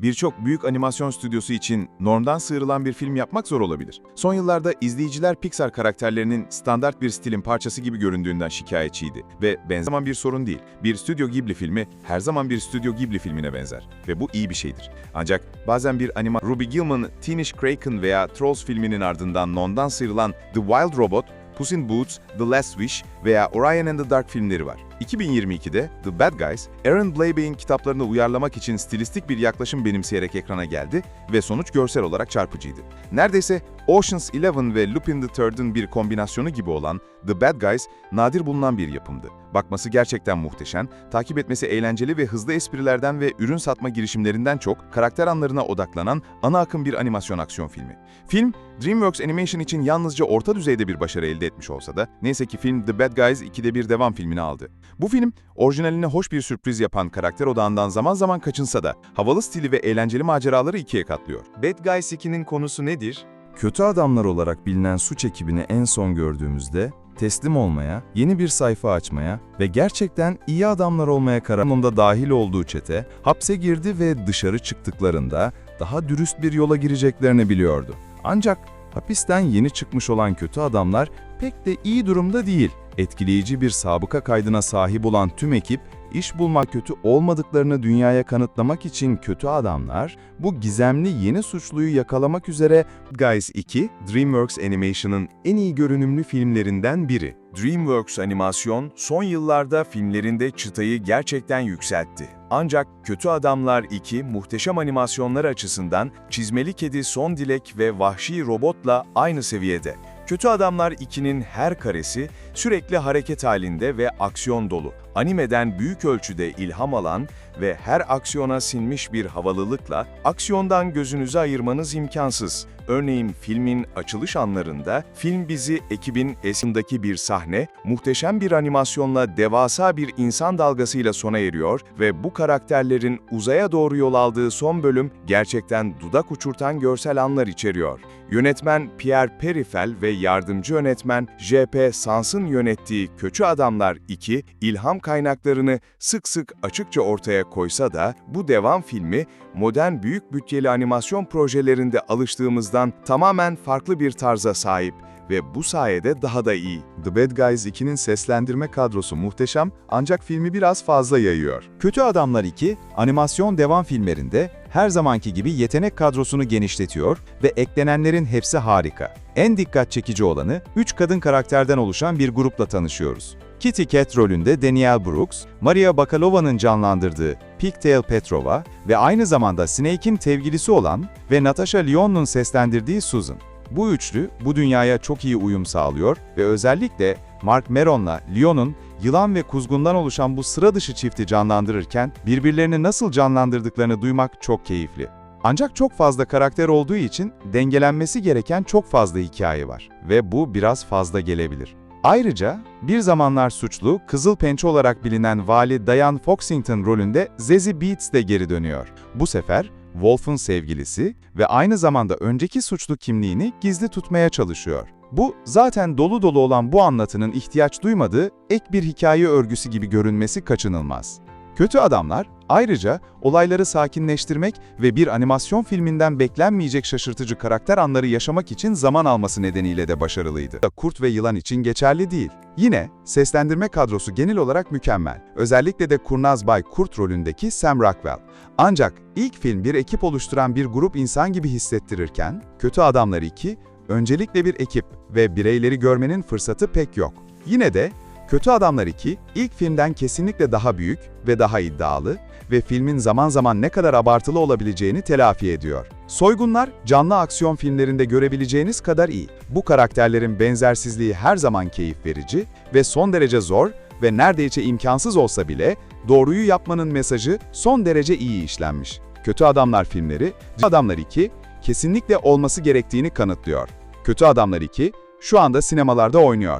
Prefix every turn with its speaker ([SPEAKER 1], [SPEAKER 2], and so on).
[SPEAKER 1] Birçok büyük animasyon stüdyosu için normdan sıyrılan bir film yapmak zor olabilir. Son yıllarda izleyiciler Pixar karakterlerinin standart bir stilin parçası gibi göründüğünden şikayetçiydi. Ve benzer zaman bir sorun değil. Bir Stüdyo Ghibli filmi her zaman bir Stüdyo Ghibli filmine benzer. Ve bu iyi bir şeydir. Ancak bazen bir anima Ruby Gillman, Teenage Kraken veya Trolls filminin ardından nondan sıyrılan The Wild Robot, Puss in Boots, The Last Wish veya Orion and the Dark filmleri var. 2022'de The Bad Guys, Aaron Blabey'in kitaplarını uyarlamak için stilistik bir yaklaşım benimseyerek ekrana geldi ve sonuç görsel olarak çarpıcıydı. Neredeyse Ocean's Eleven ve Lupin the Third'ın bir kombinasyonu gibi olan The Bad Guys, nadir bulunan bir yapımdı. Bakması gerçekten muhteşem, takip etmesi eğlenceli ve hızlı esprilerden ve ürün satma girişimlerinden çok karakter anlarına odaklanan ana akım bir animasyon aksiyon filmi. Film, DreamWorks Animation için yalnızca orta düzeyde bir başarı elde etmiş olsa da, neyse ki film The Bad Guys 2'de bir devam filmini aldı. Bu film, orijinaline hoş bir sürpriz yapan karakter odağından zaman zaman kaçınsa da, havalı stili ve eğlenceli maceraları ikiye katlıyor.
[SPEAKER 2] Bad Guys 2'nin konusu nedir?
[SPEAKER 3] Kötü adamlar olarak bilinen suç ekibini en son gördüğümüzde teslim olmaya, yeni bir sayfa açmaya ve gerçekten iyi adamlar olmaya kararında dahil olduğu çete hapse girdi ve dışarı çıktıklarında daha dürüst bir yola gireceklerini biliyordu. Ancak hapisten yeni çıkmış olan kötü adamlar pek de iyi durumda değil. Etkileyici bir sabıka kaydına sahip olan tüm ekip iş bulmak kötü olmadıklarını dünyaya kanıtlamak için kötü adamlar, bu gizemli yeni suçluyu yakalamak üzere
[SPEAKER 2] Guys 2, DreamWorks Animation'ın en iyi görünümlü filmlerinden biri. DreamWorks Animasyon son yıllarda filmlerinde çıtayı gerçekten yükseltti. Ancak Kötü Adamlar 2 muhteşem animasyonlar açısından Çizmeli Kedi Son Dilek ve Vahşi Robot'la aynı seviyede. Kötü Adamlar 2'nin her karesi sürekli hareket halinde ve aksiyon dolu. Animeden büyük ölçüde ilham alan ve her aksiyona sinmiş bir havalılıkla aksiyondan gözünüzü ayırmanız imkansız. Örneğin filmin açılış anlarında film bizi ekibin esindeki bir sahne, muhteşem bir animasyonla devasa bir insan dalgasıyla sona eriyor ve bu karakterlerin uzaya doğru yol aldığı son bölüm gerçekten dudak uçurtan görsel anlar içeriyor. Yönetmen Pierre Perifel ve yardımcı yönetmen J.P. Sans'ın yönettiği Kötü Adamlar 2, ilham kaynaklarını sık sık açıkça ortaya koysa da bu devam filmi modern büyük bütçeli animasyon projelerinde alıştığımızdan tamamen farklı bir tarza sahip ve bu sayede daha da iyi.
[SPEAKER 3] The Bad Guys 2'nin seslendirme kadrosu muhteşem ancak filmi biraz fazla yayıyor.
[SPEAKER 4] Kötü Adamlar 2, animasyon devam filmlerinde her zamanki gibi yetenek kadrosunu genişletiyor ve eklenenlerin hepsi harika. En dikkat çekici olanı, 3 kadın karakterden oluşan bir grupla tanışıyoruz. Kitty Cat rolünde Danielle Brooks, Maria Bakalova'nın canlandırdığı Pigtail Petrova ve aynı zamanda Snake'in tevgilisi olan ve Natasha Lyonne'un seslendirdiği Susan. Bu üçlü bu dünyaya çok iyi uyum sağlıyor ve özellikle Mark Meron'la Lyon'un yılan ve kuzgundan oluşan bu sıra dışı çifti canlandırırken birbirlerini nasıl canlandırdıklarını duymak çok keyifli. Ancak çok fazla karakter olduğu için dengelenmesi gereken çok fazla hikaye var ve bu biraz fazla gelebilir. Ayrıca bir zamanlar suçlu, Kızıl Pençe olarak bilinen vali Diane Foxington rolünde Zazie Beetz de geri dönüyor. Bu sefer Wolf'un sevgilisi ve aynı zamanda önceki suçlu kimliğini gizli tutmaya çalışıyor. Bu, zaten dolu dolu olan bu anlatının ihtiyaç duymadığı ek bir hikaye örgüsü gibi görünmesi kaçınılmaz. Kötü adamlar, ayrıca olayları sakinleştirmek ve bir animasyon filminden beklenmeyecek şaşırtıcı karakter anları yaşamak için zaman alması nedeniyle de başarılıydı. Kurt ve Yılan için geçerli değil. Yine, seslendirme kadrosu genel olarak mükemmel. Özellikle de Kurnaz Bay Kurt rolündeki Sam Rockwell. Ancak ilk film bir ekip oluşturan bir grup insan gibi hissettirirken, Kötü Adamlar 2, öncelikle bir ekip ve bireyleri görmenin fırsatı pek yok. Yine de Kötü Adamlar 2, ilk filmden kesinlikle daha büyük ve daha iddialı ve filmin zaman zaman ne kadar abartılı olabileceğini telafi ediyor. Soygunlar, canlı aksiyon filmlerinde görebileceğiniz kadar iyi. Bu karakterlerin benzersizliği her zaman keyif verici ve son derece zor ve neredeyse imkansız olsa bile doğruyu yapmanın mesajı son derece iyi işlenmiş. Kötü Adamlar filmleri, Adamlar 2, kesinlikle olması gerektiğini kanıtlıyor. Kötü Adamlar 2, şu anda sinemalarda oynuyor.